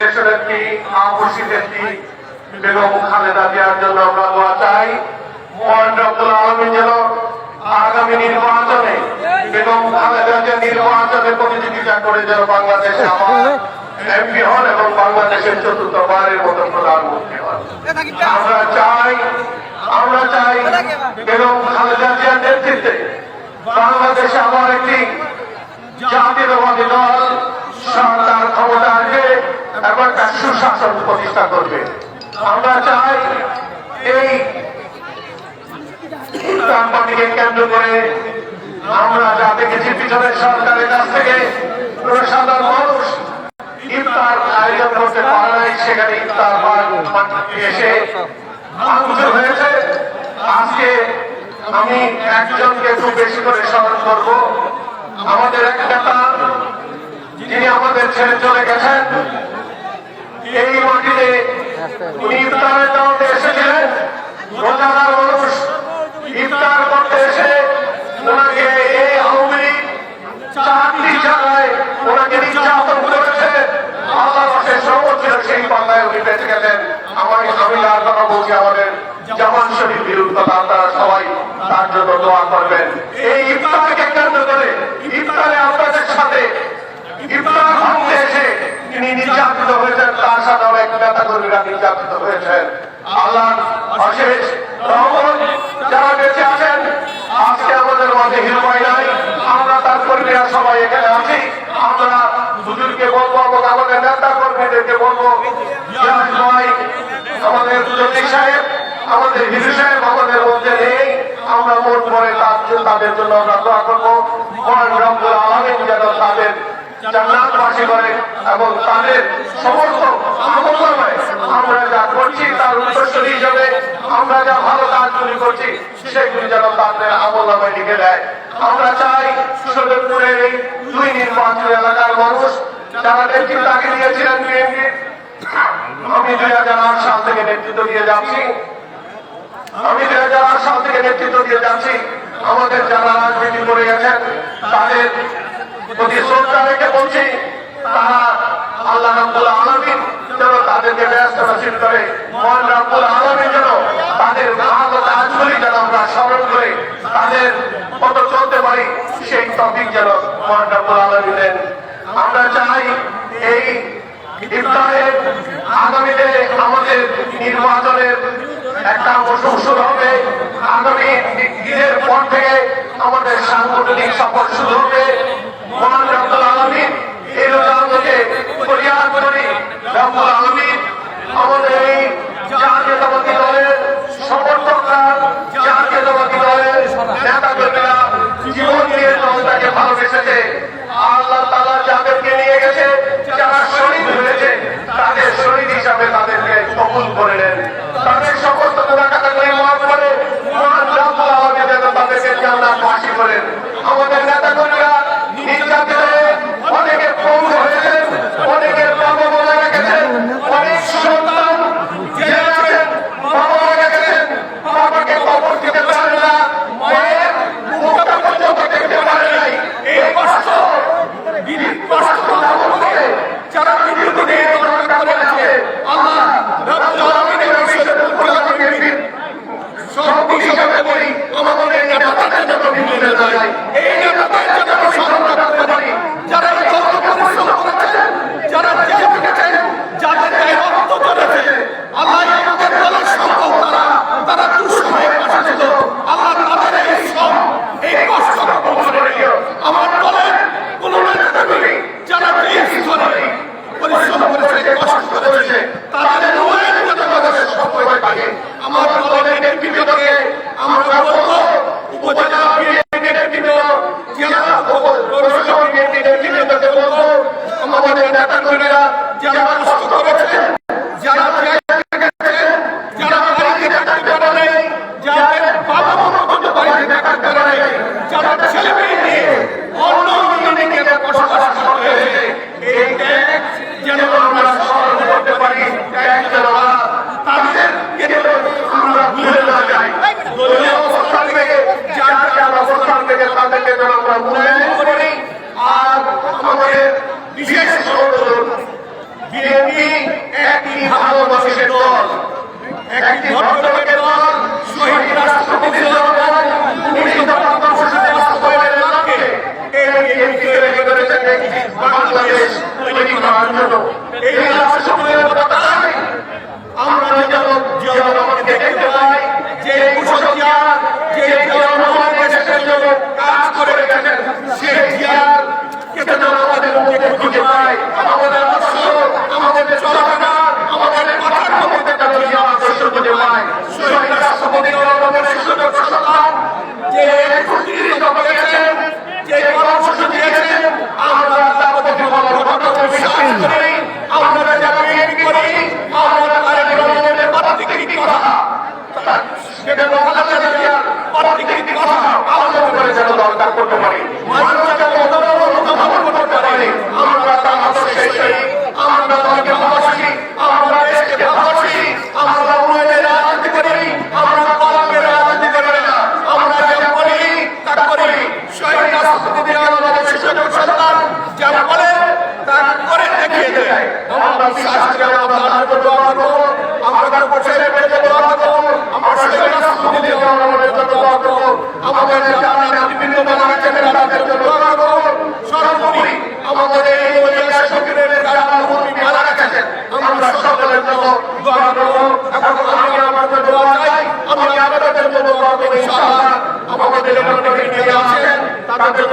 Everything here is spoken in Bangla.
দেশের একটি আবশ্যিক বেগম খালেদা জিয়ার জন্য আমরা দোয়া চাই। মহান রব্বুল আলমী যেন আগামী নির্বাচনে বেগম খালেদা জিয়া নির্বাচনে প্রতিযোগিতা করে যেন বাংলাদেশে আমার এমপি হন এবং বাংলাদেশের চতুর্থবারের মতো প্রধানমন্ত্রী হন। আমরা চাই আমরা চাই বেগম খালেদা জিয়ার নেতৃত্বে বাংলাদেশে আবার একটি জাতীয়তাবাদী দল সরকার ক্ষমতা আসবে এবং একটা সুশাসন প্রতিষ্ঠা করবে। আমরা চাই এই কোম্পানিকে কেন্দ্র করে আমরা যা দেখেছি পিছনের সরকারের কাছ থেকে, কোনো সাধারণ মানুষ ইফতার আয়োজন করতে পারে নাই, সেখানে ইফতার এসে ভাঙচুর হয়েছে। আজকে আমি একজনকে একটু বেশি করে স্মরণ করব। আমাদের এক নেতা যিনি আমাদের ছেড়ে চলে গেছেন, এই মাটিতে ইফতারের কারণে এসেছিলেন। রোজাদার মানুষ ইফতার করতে এসে ওনাকে এই আওয়ামী লীগ চারটি জায়গায় ওনাকে নির্যাতন করেছে। আল্লাহ পাশের সর্বোচ্চ সেই পাল্লায় উনি বেঁচে গেলেন। আমার আমি আর কথা বলছি আমাদের জামান শরীফ বিরুদ্ধে আপনারা সবাই তার জন্য দোয়া করবেন। এই ইফতারকে কেন্দ্র করে ইফতারে আপনাদের সাথে ইফতার ভাঙতে এসে তিনি নির্যাতিত হয়েছেন, তার সাথে অনেক নেতা কর্মীরা নির্যাতিত হয়েছেন। আল্লাহ অশেষ রহমত যারা বেঁচে আছেন, আজকে আমাদের মাঝে হিরোপাই নাই আমরা তার কর্মীরা সবাই এখানে আছি। আমরা হুজুরকে বলব এবং আমাদের নেতা কর্মীদেরকে বলব আমাদের জ্যোতি সাহেব, আমাদের হিরু সাহেব, আমাদের মধ্যে নেই। আমরা মন করে তাদের জন্য আমরা দোয়া করব। যেন তাদের জান্নাতবাসী করে এবং তাদের সমস্ত আমলনামায় আমরা যা করছি তার উত্তরসূরি হিসেবে আমরা যা ভালো কাজগুলি করছি, সেগুলি যেন তাদের আমলনামায় লিখে দেয়। আমরা চাই সৈয়দপুরের এই দুই নির্বাচনী এলাকার মানুষ যারা নেতৃত্ব আগে দিয়েছিলেন বিএনপি, আমি দুই হাজার আট সাল থেকে নেতৃত্ব দিয়ে যাচ্ছি। আমি দুই হাজার আট সাল থেকে নেতৃত্ব দিয়ে যাচ্ছি। আমাদের যারা রাজনীতি করে গেছেন, তাদের প্রতি শ্রদ্ধা রেখে বলছি তারা আল্লাহ রাব্বুল আলমিন যেন তাদেরকে ব্যস্ত নসিব করে, মহান রাব্বুল আলমিন যেন তাদের ভালো কাজগুলি যেন আমরা স্মরণ করে তাদের কত চলতে পারি, সেই টপিক যেন মহান রাব্বুল আলমিন দেন। আমরা চাই এই ইফতারের আগামীতে আমাদের নির্বাচনের একটা মৌসুম শুরু হবে। আগামী ঈদের পর থেকে আমাদের সাংগঠনিক সফর শুরু হবে। মহান সমর্থকরা হয়েছে তাদের শহীদ হিসাবে তাদেরকে কবুল করে নেন। তাদের সমস্ত গুণাকাতাগুলি মাফ করে মহান রব্বুল আলমিন যেন তাদেরকে জান্নাত বাসী করেন আমাদের নেতা কর্মীরা নির্যাতিত হয়ে অনেকে পঙ্গু হয়েছেন অনেকের বাবা মারা গেছেন অনেক সন্তান জেলে আছেন বাবা মারা গেছেন বাবাকে কবর দিতে পারে না মায়ের মুখটা পর্যন্ত দেখতে পারে নাই এই কষ্ট এই কষ্ট না বলতে যারা বিদ্যুৎ নিয়ে দরকার করেছে আল্লাহ রব্বুল আলামিনের বিশ্বের প্রধানমন্ত্রী সব হিসাবে বলি আমাদের নেতাদের জন্য বিদ্যুৎ যায় এই নেতাদের নিশ্চিত করেছেন যে পরামর্শ দিয়েছেন, আমরা তার প্রতি বিশ্বাস করি, আমরা যারা বিএনপি করি করতে পারি। শহীদ নাসরুদ্দিন আহমদের শিশু সন্তান যা বলে তা করে দেখিয়ে দেয়। আমরা বিশ্বাস করি, আমরা আল্লাহর উপর দোয়া করব, আমরা তার উপর শহীদের উপর দোয়া করব, আমরা শহীদ আমাদের জামানের বিভিন্ন মানা চেনা